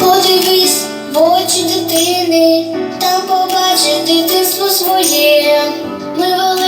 Подивись в дитини, там побачиш дитинство своє. Ми вели.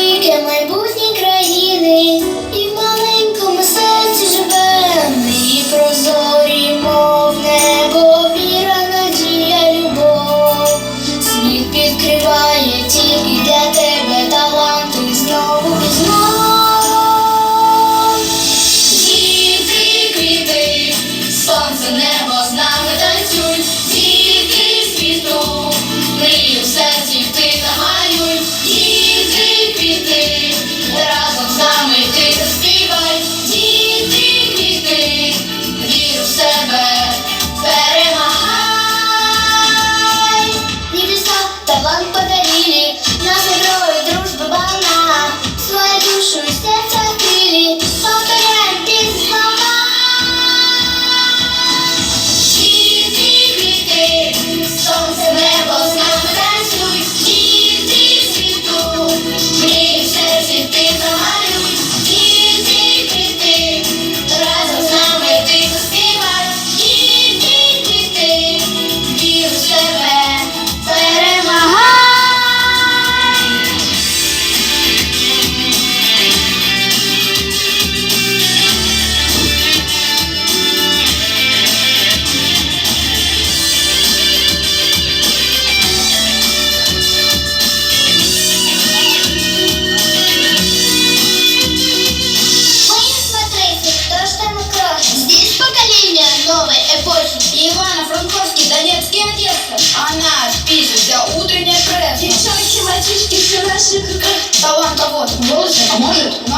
Щось те Ивана Франковский, Донецкий Одесса. Она пишет для утренней прессы. Девчонки, мальчишки, все наши как... Талантовод, волосы, а может